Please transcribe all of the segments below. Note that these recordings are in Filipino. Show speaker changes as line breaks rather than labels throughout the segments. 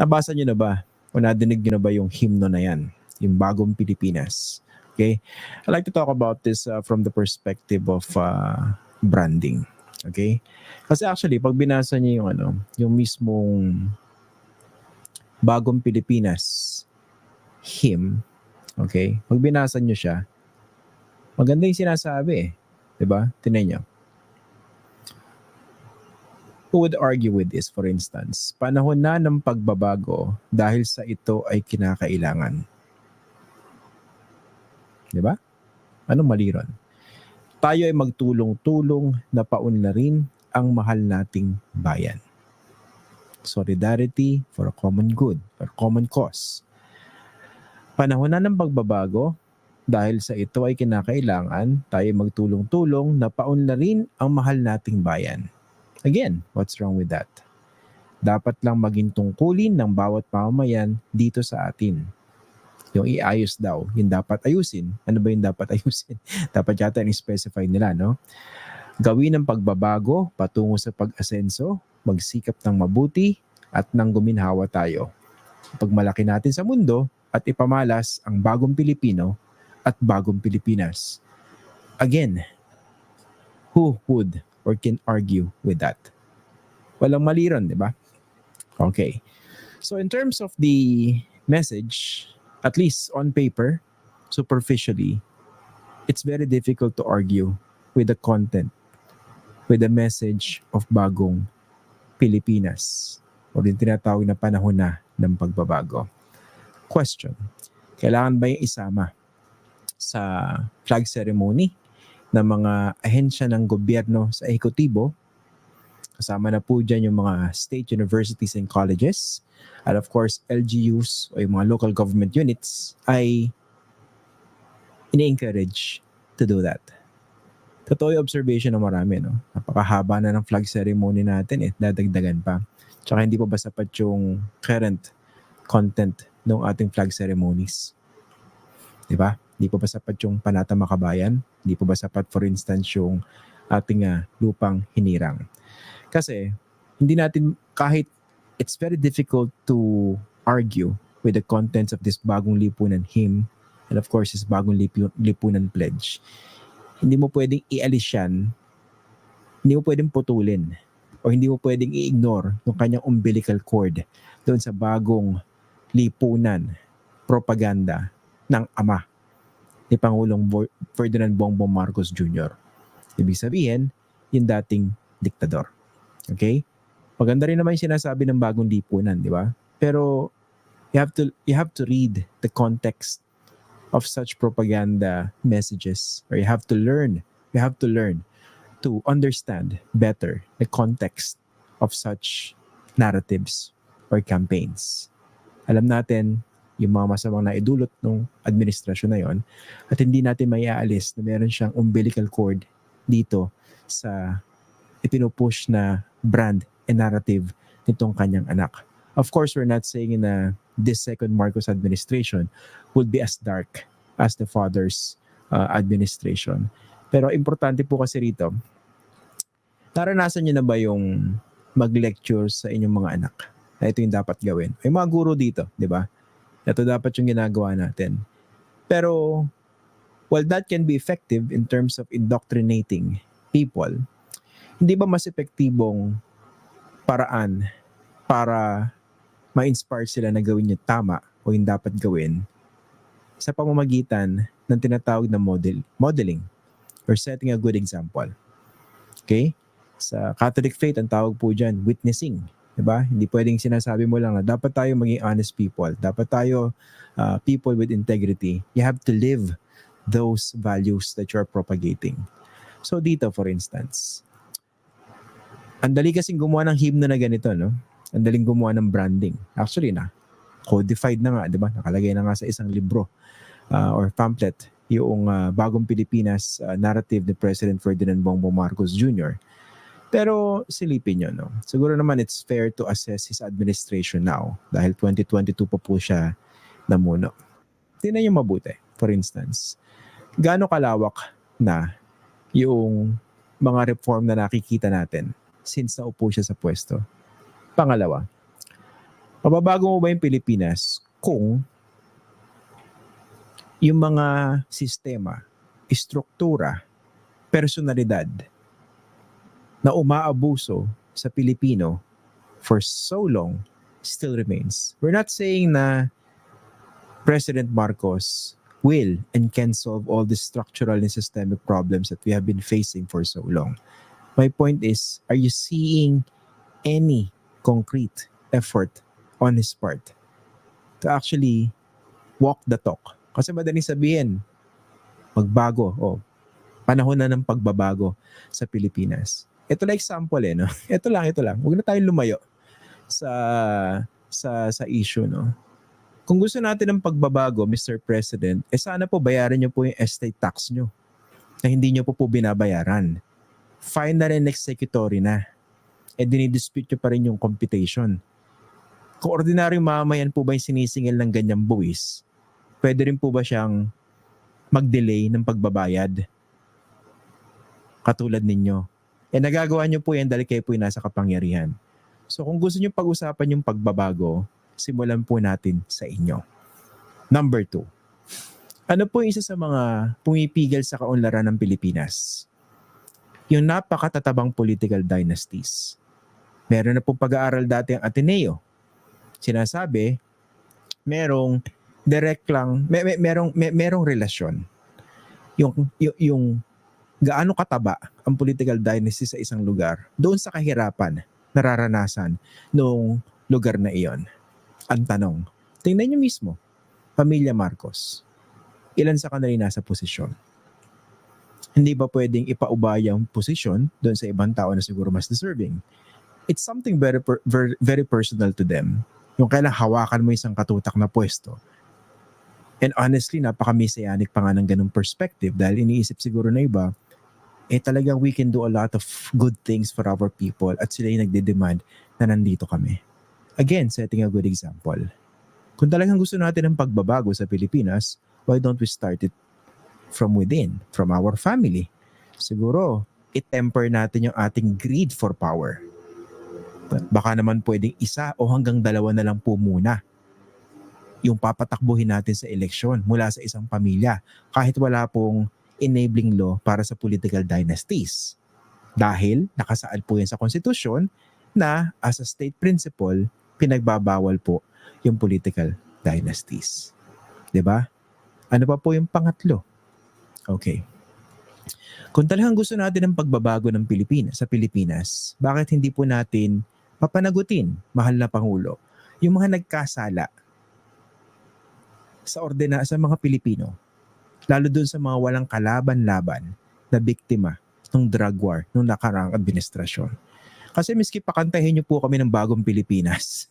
Nabasa niyo na ba o nadinig niyo na ba yung hymno na yan? Yung bagong Pilipinas. Okay? I like to talk about this uh, from the perspective of uh, branding. Okay? Kasi actually, pag binasa niyo yung ano, yung mismong bagong Pilipinas hymn, okay? Pag binasa niyo siya, maganda yung sinasabi eh. 'Di ba? Tingnan niyo. Who would argue with this, for instance? Panahon na ng pagbabago dahil sa ito ay kinakailangan. Di ba? Anong mali ron? Tayo ay magtulong-tulong na paunlarin ang mahal nating bayan. Solidarity for a common good, for common cause. Panahon na ng pagbabago dahil sa ito ay kinakailangan tayo ay magtulong-tulong na paunlarin ang mahal nating bayan. Again, what's wrong with that? Dapat lang maging tungkulin ng bawat pamamayan dito sa atin. Yung iayos daw, yung dapat ayusin. Ano ba yung dapat ayusin? dapat yata in-specify nila, no? Gawin ang pagbabago patungo sa pag-asenso, magsikap ng mabuti, at nang guminhawa tayo. Pagmalaki natin sa mundo at ipamalas ang bagong Pilipino at bagong Pilipinas. Again, who would or can argue with that? Walang mali ron, di ba? Okay. So in terms of the message, at least on paper, superficially, it's very difficult to argue with the content, with the message of bagong Pilipinas o yung tinatawag na panahon na ng pagbabago. Question, kailangan ba yung isama sa flag ceremony ng mga ahensya ng gobyerno sa ekotibo? Kasama na po dyan yung mga state universities and colleges. At of course, LGUs o yung mga local government units ay ini-encourage to do that. Totoo yung observation ng marami, no? Napakahaba na ng flag ceremony natin eh, dadagdagan pa. Tsaka hindi pa ba sapat yung current content ng ating flag ceremonies. Di ba? Hindi pa ba sapat yung panata makabayan? Hindi pa ba sapat for instance yung ating ah, lupang hinirang? Kasi hindi natin kahit it's very difficult to argue with the contents of this bagong lipunan hymn and of course this bagong lipu- lipunan pledge. Hindi mo pwedeng ialis yan. Hindi mo pwedeng putulin o hindi mo pwedeng i-ignore yung kanyang umbilical cord doon sa bagong lipunan propaganda ng ama ni Pangulong Ferdinand Bongbong Marcos Jr. Ibig sabihin, yung dating diktador. Okay? Maganda rin naman yung sinasabi ng bagong lipunan, di ba? Pero you have to you have to read the context of such propaganda messages or you have to learn you have to learn to understand better the context of such narratives or campaigns. Alam natin yung mga masamang naidulot ng administrasyon na yon at hindi natin maiaalis na meron siyang umbilical cord dito sa ipinupush na brand and narrative nitong kanyang anak. Of course, we're not saying na this second Marcos administration would be as dark as the father's uh, administration. Pero importante po kasi rito, naranasan niyo na ba yung mag-lecture sa inyong mga anak? Na ito yung dapat gawin. May mga guro dito, di ba? Ito dapat yung ginagawa natin. Pero, while that can be effective in terms of indoctrinating people, hindi ba mas epektibong paraan para ma-inspire sila na gawin yung tama o yung dapat gawin sa pamamagitan ng tinatawag na model, modeling or setting a good example. Okay? Sa Catholic faith, ang tawag po dyan, witnessing. Diba? Hindi pwedeng sinasabi mo lang na dapat tayo maging honest people. Dapat tayo uh, people with integrity. You have to live those values that you're propagating. So dito, for instance, ang dali kasing gumawa ng hymno na ganito, no? Ang daling gumawa ng branding. Actually na, codified na nga, di ba? Nakalagay na nga sa isang libro uh, or pamphlet yung uh, bagong Pilipinas uh, narrative ni President Ferdinand Bongbong Marcos Jr. Pero silipin nyo, no? Siguro naman it's fair to assess his administration now dahil 2022 pa po siya namuno. Tingnan nyo mabuti, for instance. Gaano kalawak na yung mga reform na nakikita natin since naupo siya sa pwesto? Pangalawa, Mababago mo ba yung Pilipinas kung yung mga sistema, istruktura, personalidad na umaabuso sa Pilipino for so long still remains. We're not saying na President Marcos will and can solve all the structural and systemic problems that we have been facing for so long. My point is, are you seeing any concrete effort on his part to actually walk the talk? Kasi madaling sabihin, magbago, o panahon na ng pagbabago sa Pilipinas. Ito lang example eh, no? Ito lang, ito lang. Huwag na tayong lumayo sa sa sa issue, no? Kung gusto natin ng pagbabago, Mr. President, eh sana po bayaran niyo po yung estate tax niyo na hindi niyo po po binabayaran. Final and executory na. Eh dinidispute niyo pa rin yung computation. Kung ordinaryong mamayan po ba yung sinisingil ng ganyang buwis, pwede rin po ba siyang mag-delay ng pagbabayad? Katulad ninyo. Eh nagagawa niyo po yan dahil kayo po nasa kapangyarihan. So kung gusto niyo pag-usapan yung pagbabago, simulan po natin sa inyo. Number two, ano po yung isa sa mga pumipigil sa kaunlaran ng Pilipinas? Yung napakatatabang political dynasties. Meron na pong pag-aaral dati ang Ateneo. Sinasabi, merong direct lang, may, may, merong, may, merong relasyon. Yung, yung, yung gaano kataba ang political dynasty sa isang lugar doon sa kahirapan nararanasan nung lugar na iyon. Ang tanong, tingnan nyo mismo, Pamilya Marcos, ilan sa kanila nasa posisyon? Hindi ba pwedeng ipaubaya ang posisyon doon sa ibang tao na siguro mas deserving? It's something very, per- very, very personal to them. Yung kailang hawakan mo isang katutak na pwesto. And honestly, napaka-messianic pa nga ng ganung perspective dahil iniisip siguro na iba, eh talagang we can do a lot of good things for our people at sila yung nagde-demand na nandito kami. Again, setting a good example. Kung talagang gusto natin ng pagbabago sa Pilipinas, why don't we start it from within, from our family? Siguro, i-temper natin yung ating greed for power. Baka naman pwedeng isa o hanggang dalawa na lang po muna yung papatakbuhin natin sa eleksyon mula sa isang pamilya kahit wala pong enabling law para sa political dynasties. Dahil nakasaad po yan sa konstitusyon na as a state principle, pinagbabawal po yung political dynasties. ba? Ano pa po yung pangatlo? Okay. Kung talagang gusto natin ng pagbabago ng Pilipinas sa Pilipinas, bakit hindi po natin papanagutin, mahal na Pangulo, yung mga nagkasala sa ordena sa mga Pilipino, lalo dun sa mga walang kalaban-laban na biktima ng drug war nung nakaraang administrasyon. Kasi miski pakantahin niyo po kami ng bagong Pilipinas.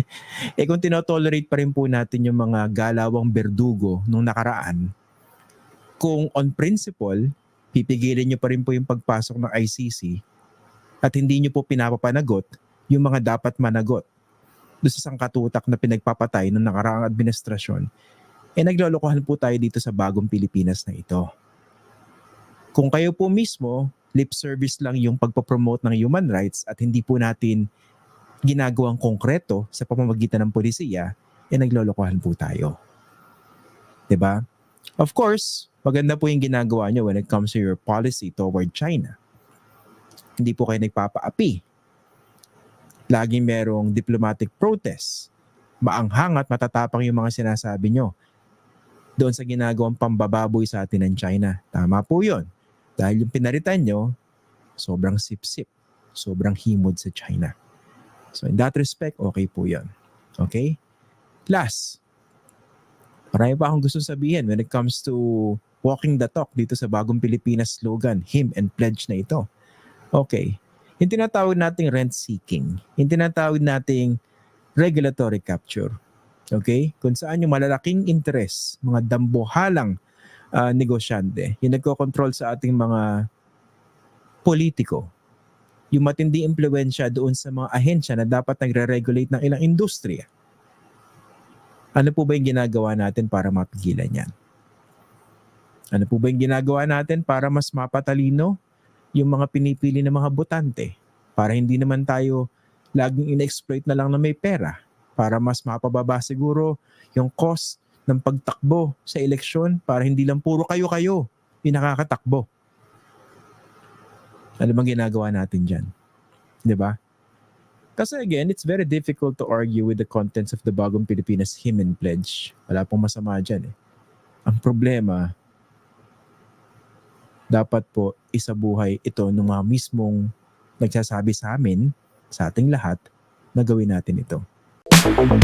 eh kung tinotolerate pa rin po natin yung mga galawang berdugo nung nakaraan, kung on principle, pipigilin niyo pa rin po yung pagpasok ng ICC at hindi niyo po pinapapanagot yung mga dapat managot doon sa sangkatutak na pinagpapatay ng nakaraang administrasyon, eh naglolokohan po tayo dito sa bagong Pilipinas na ito. Kung kayo po mismo, lip service lang yung pagpapromote ng human rights at hindi po natin ginagawang konkreto sa pamamagitan ng polisiya, eh naglolokohan po tayo. ba? Of course, maganda po yung ginagawa nyo when it comes to your policy toward China. Hindi po kayo nagpapaapi. Laging merong diplomatic protest. Maanghang at matatapang yung mga sinasabi nyo doon sa ginagawang pambababoy sa atin ng China. Tama po yun. Dahil yung pinaritan nyo, sobrang sip-sip. Sobrang himod sa China. So in that respect, okay po yun. Okay? Last, marami pa akong gusto sabihin when it comes to walking the talk dito sa bagong Pilipinas slogan, him and pledge na ito. Okay. Yung tinatawag nating rent seeking, yung tinatawag nating regulatory capture. Okay? Kung saan yung malalaking interest, mga dambuhalang uh, negosyante, yung nagko-control sa ating mga politiko, yung matindi impluensya doon sa mga ahensya na dapat nagre-regulate ng ilang industriya. Ano po ba yung ginagawa natin para mapigilan yan? Ano po ba yung ginagawa natin para mas mapatalino yung mga pinipili ng mga botante para hindi naman tayo laging in-exploit na lang na may pera para mas mapababa siguro yung cost ng pagtakbo sa eleksyon para hindi lang puro kayo-kayo yung nakakatakbo. Ano bang ginagawa natin dyan? Di ba? Kasi again, it's very difficult to argue with the contents of the Bagong Pilipinas and Pledge. Wala pong masama dyan eh. Ang problema, dapat po isabuhay ito ng mga mismong nagsasabi sa amin, sa ating lahat, na gawin natin ito. Música